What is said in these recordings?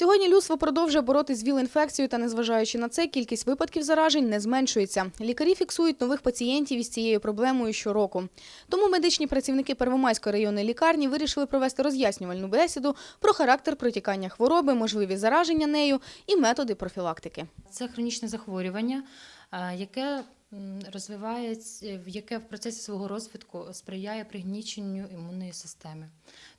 Сьогодні людство продовжує боротись з ВІЛ-інфекцією, та незважаючи на це, кількість випадків заражень не зменшується. Лікарі фіксують нових пацієнтів із цією проблемою щороку. Тому медичні працівники Первомайської районної лікарні вирішили провести роз'яснювальну бесіду про характер протікання хвороби, можливі зараження нею і методи профілактики. Це хронічне захворювання, е, яке розвивається, яке в процесі свого розвитку сприяє пригніченню імунної системи.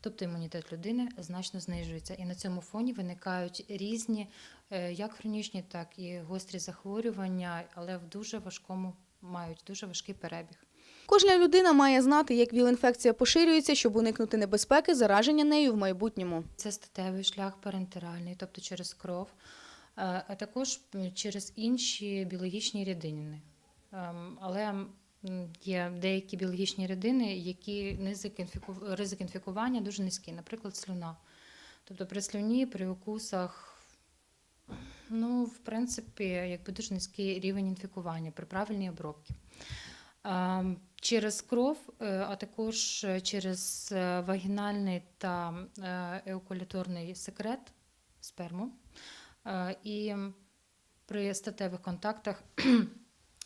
Тобто імунітет людини значно знижується. І на цьому фоні виникають різні, е, як хронічні, так і гострі захворювання, але в дуже важкому мають дуже важкий перебіг. Кожна людина має знати, як ВІЛ-інфекція поширюється, щоб уникнути небезпеки зараження нею в майбутньому. Це статевий шлях парентеральний, тобто через кров, е, а також через інші біологічні рідини. Ем, Але є деякі біологічні рідини, які ризик інфіку- ризик інфікування дуже низький, наприклад, слюна. Тобто при слюні, при укусах, ну, в принципі, якби дуже низький рівень інфікування при правильній обробці. Ем, Через кров, е, а також е, через е, вагінальний та еукуляторний секрет сперму. І при статевих контактах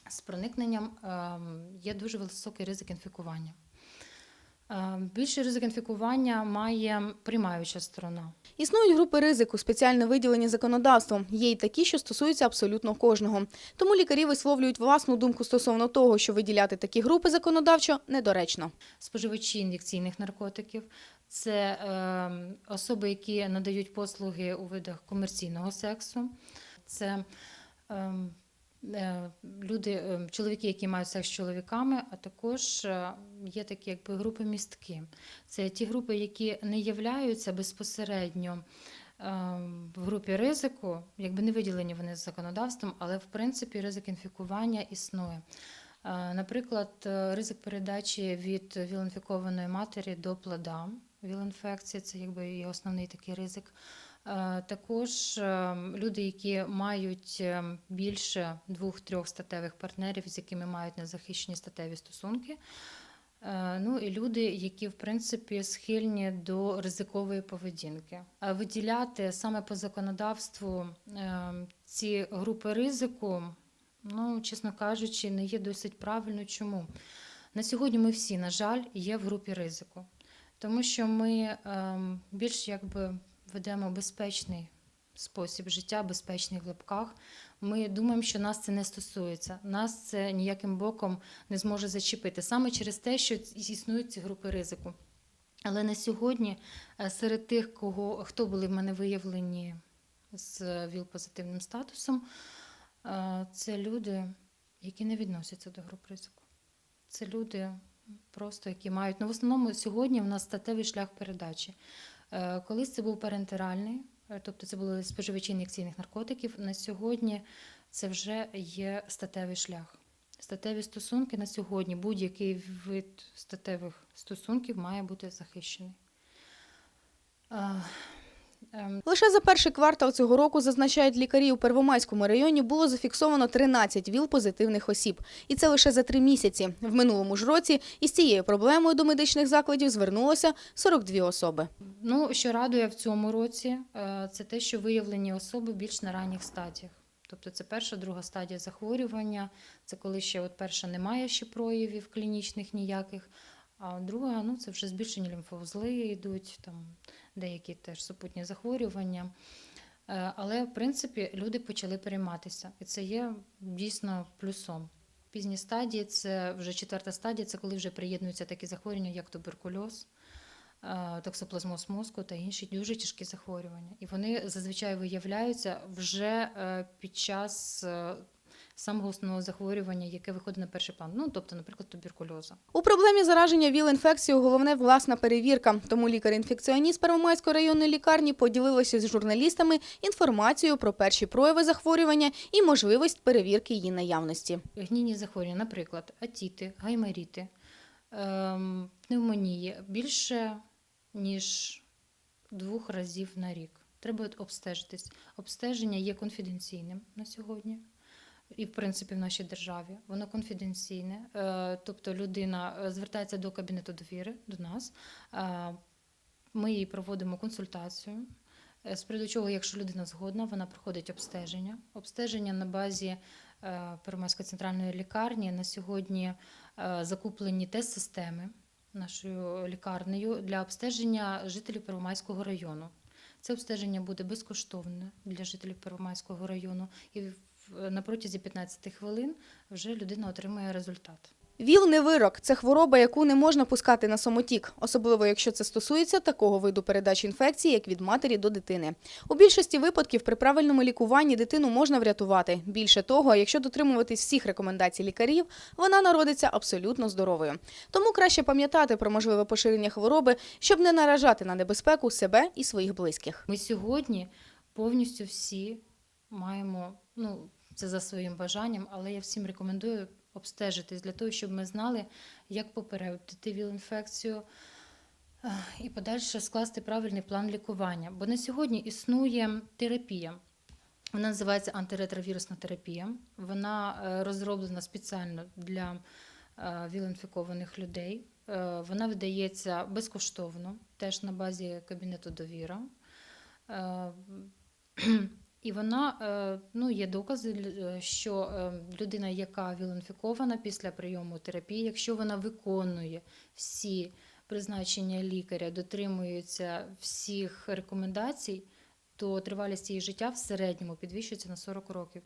з проникненням ем, є дуже високий ризик інфікування. Ем, Більший ризик інфікування має приймаюча сторона. Існують групи ризику, спеціально виділені законодавством. Є й такі, що стосуються абсолютно кожного. Тому лікарі висловлюють власну думку стосовно того, що виділяти такі групи законодавчо недоречно. споживачі ін'єкційних наркотиків, це е, особи, які надають послуги у видах комерційного сексу, це люди, е, чоловіки, які мають секс з чоловіками, а також е, є такі якби групи містки. Це ті групи, які не являються безпосередньо. е, В групі ризику, якби не виділені вони з законодавством, але в принципі ризик інфікування існує. Е, Наприклад, е, ризик передачі від віл-інфікованої матері до плода. Віл-інфекція це якби і основний такий ризик. Е, Також е, люди, які мають е, більше двох-трьох статевих партнерів, з якими мають незахищені статеві стосунки. Ну і люди, які в принципі схильні до ризикової поведінки. Виділяти саме по законодавству ці групи ризику, ну чесно кажучи, не є досить правильно. Чому? На сьогодні ми всі, на жаль, є в групі ризику, тому що ми ем, більш якби ведемо безпечний спосіб життя, безпечний в лапках. Ми думаємо, що нас це не стосується, нас це ніяким боком не зможе зачепити саме через те, що існують ці групи ризику. Але на сьогодні е, серед тих, кого хто були в мене виявлені з ВІЛ-позитивним статусом, е, це люди, які не відносяться до груп ризику. Це люди просто, які мають. Ну, в основному сьогодні в нас статевий шлях передачі. Е, Колись це був парентеральний, е, тобто це були споживачі ін'єкційних наркотиків. На сьогодні це вже є статевий шлях. Статеві стосунки на сьогодні, будь-який вид статевих стосунків має бути захищений. Лише за перший квартал цього року, зазначають лікарі у Первомайському районі, було зафіксовано 13 ВІЛ-позитивних осіб. І це лише за три місяці. В минулому ж році із цією проблемою до медичних закладів звернулося 42 особи. Ну, що радує в цьому році, е, це те, що виявлені особи більш на ранніх стадіях. Тобто це перша, друга стадія захворювання, це коли ще от перша немає ще проявів клінічних ніяких, а друга ну, це вже збільшені лімфоузли йдуть, там деякі теж супутні захворювання. Е, Але, в принципі, люди почали перейматися, і це є дійсно плюсом. Пізні стадії це вже четверта стадія, це коли вже приєднуються такі захворювання, як туберкульоз, е, токсоплазмоз мозку та інші дуже тяжкі захворювання. І вони зазвичай виявляються вже е, під час самого основного захворювання, яке виходить на перший план. Ну, тобто, наприклад, туберкульозу. У проблемі зараження ВІЛ-інфекцією головне власна перевірка. Тому лікар-інфекціоніст Первомайської районної лікарні поділилася з журналістами інформацією про перші прояви захворювання і можливість перевірки її наявності. Гнійні захворювання, наприклад, атіти, гаймаріти, ем, пневмонії більше ніж двох разів на рік. Треба обстежитись. Обстеження є конфіденційним на сьогодні. І, в принципі, в нашій державі воно конфіденційне. Е, Тобто людина е, звертається до кабінету довіри, до нас. Е, Ми їй проводимо консультацію. З приводу чого, якщо людина згодна, вона проходить обстеження. Обстеження на базі Первомайської центральної лікарні на сьогодні закуплені тест-системи нашою лікарнею для обстеження жителів Первомайського району. Це обстеження буде безкоштовне для жителів Первомайського району, і на протязі 15 хвилин вже людина отримає результат. ВІЛ не вирок, це хвороба, яку не можна пускати на самотік, особливо якщо це стосується такого виду передачі інфекції, як від матері до дитини. У більшості випадків при правильному лікуванні дитину можна врятувати. Більше того, якщо дотримуватись всіх рекомендацій лікарів, вона народиться абсолютно здоровою. Тому краще пам'ятати про можливе поширення хвороби, щоб не наражати на небезпеку себе і своїх близьких. Ми сьогодні повністю всі маємо, ну це за своїм бажанням, але я всім рекомендую обстежитись для того, щоб ми знали, як попередити ВІЛ-інфекцію е, і подальше скласти правильний план лікування. Бо на сьогодні існує терапія. Вона називається антиретровірусна терапія. Вона е, розроблена спеціально для е, ВІЛ-інфікованих людей. Вона видається безкоштовно, теж на базі кабінету довіра. І вона е, ну, є докази, е, що е, людина, яка віл-інфікована після прийому терапії, якщо вона виконує всі призначення лікаря, дотримується всіх рекомендацій, то тривалість її життя в середньому підвищується на 40 років.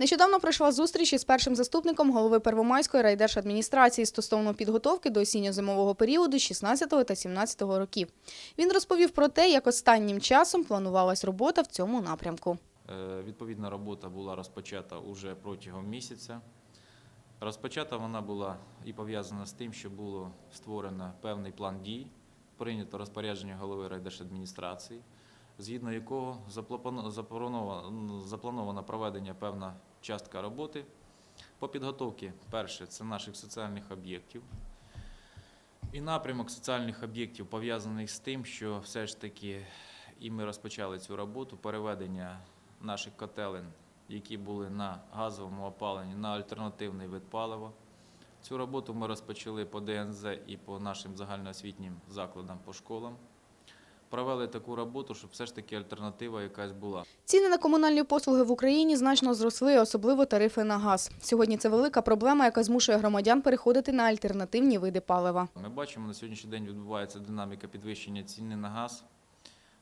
Нещодавно пройшла зустріч із першим заступником голови Первомайської райдержадміністрації стосовно підготовки до осінньо-зимового періоду 16 та 17 років. Він розповів про те, як останнім часом планувалась робота в цьому напрямку. Е, Відповідна робота була розпочата уже протягом місяця. Розпочата вона була і пов'язана з тим, що було створено певний план дій, прийнято розпорядження голови райдержадміністрації, згідно якого заплановано проведення певна частка роботи по підготовці. Перше це наших соціальних об'єктів. І напрямок соціальних об'єктів пов'язаний з тим, що все ж таки і ми розпочали цю роботу переведення наших котелень, які були на газовому опаленні, на альтернативний вид палива. Цю роботу ми розпочали по ДНЗ і по нашим загальноосвітнім закладам, по школам. Провели таку роботу, щоб все ж таки альтернатива якась була. Ціни на комунальні послуги в Україні значно зросли, особливо тарифи на газ. Сьогодні це велика проблема, яка змушує громадян переходити на альтернативні види палива. Ми бачимо, на сьогоднішній день відбувається динаміка підвищення ціни на газ.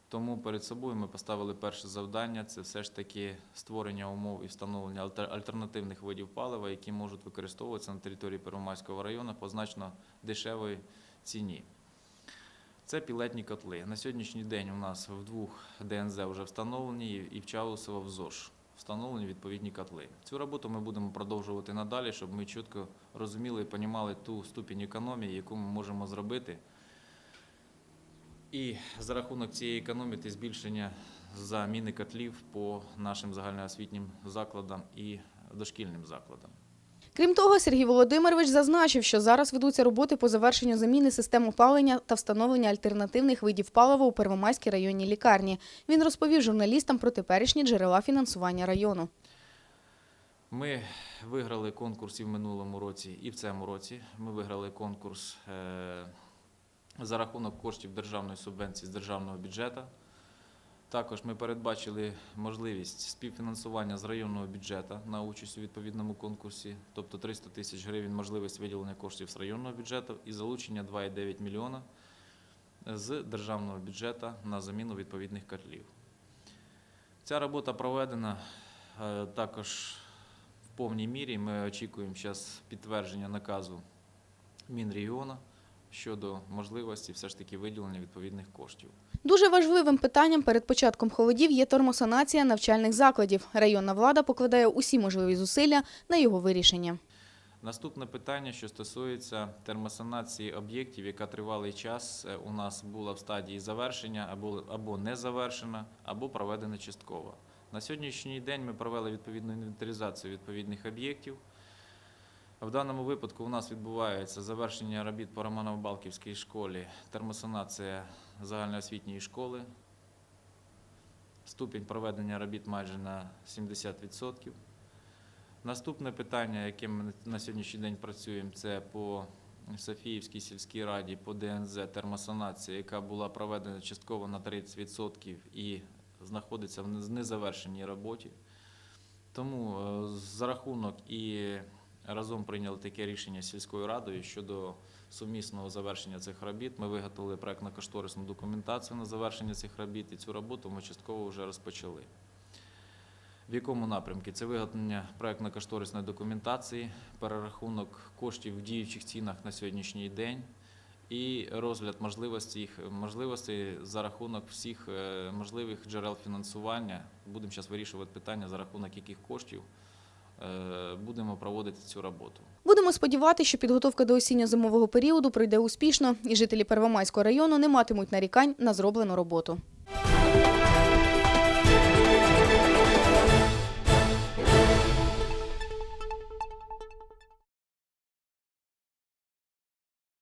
Тому перед собою ми поставили перше завдання це все ж таки створення умов і встановлення альтер- альтернативних видів палива, які можуть використовуватися на території Первомайського району по значно дешевій ціні. Це пілетні котли. На сьогоднішній день у нас в двох ДНЗ вже встановлені і- в Чаусово в ЗОЖ встановлені відповідні котли. Цю роботу ми будемо продовжувати надалі, щоб ми чітко розуміли і розуміли ту ступінь економії, яку ми можемо зробити. І за рахунок цієї економії та збільшення заміни котлів по нашим загальноосвітнім закладам і дошкільним закладам. Крім того, Сергій Володимирович зазначив, що зараз ведуться роботи по завершенню заміни систем опалення та встановлення альтернативних видів палива у Первомайській районній лікарні. Він розповів журналістам про теперішні джерела фінансування району. Ми виграли конкурс і в минулому році, і в цьому році. Ми виграли конкурс е, за рахунок коштів державної субвенції з державного бюджету. Також ми передбачили можливість співфінансування з районного бюджету на участь у відповідному конкурсі, тобто 300 тисяч гривень можливість виділення коштів з районного бюджету і залучення 2,9 мільйона з державного бюджету на заміну відповідних котлів. Ця робота проведена е, також в повній мірі. Ми очікуємо зараз підтвердження наказу Мінрегіону щодо можливості все ж таки виділення відповідних коштів. Дуже важливим питанням перед початком холодів є термосанація навчальних закладів. Районна влада покладає усі можливі зусилля на його вирішення. Наступне питання, що стосується термосанації об'єктів, яка тривалий час е, у нас була в стадії завершення або, або не завершена, або проведена частково. На сьогоднішній день ми провели відповідну інвентаризацію відповідних об'єктів. В даному випадку у нас відбувається завершення робіт по Романово-Балківській школі, термосанація загальноосвітньої школи. Ступінь проведення робіт майже на 70%. Наступне питання, яке ми на сьогоднішній день працюємо, це по Софіївській сільській раді по ДНЗ термосанація, яка була проведена частково на 30% і знаходиться в незавершеній роботі. Тому е, за рахунок і разом прийняли таке рішення сільською радою щодо сумісного завершення цих робіт. Ми виготовили проектно-кошторисну документацію на завершення цих робіт, і цю роботу ми частково вже розпочали. В якому напрямку? Це виготовлення проектно-кошторисної документації, перерахунок коштів в діючих цінах на сьогоднішній день і розгляд можливостей, можливостей за рахунок всіх е, можливих джерел фінансування. Будемо зараз вирішувати питання, за рахунок яких коштів будемо проводити цю роботу. Будемо сподіватися, що підготовка до осінньо-зимового періоду пройде успішно, і жителі Первомайського району не матимуть нарікань на зроблену роботу.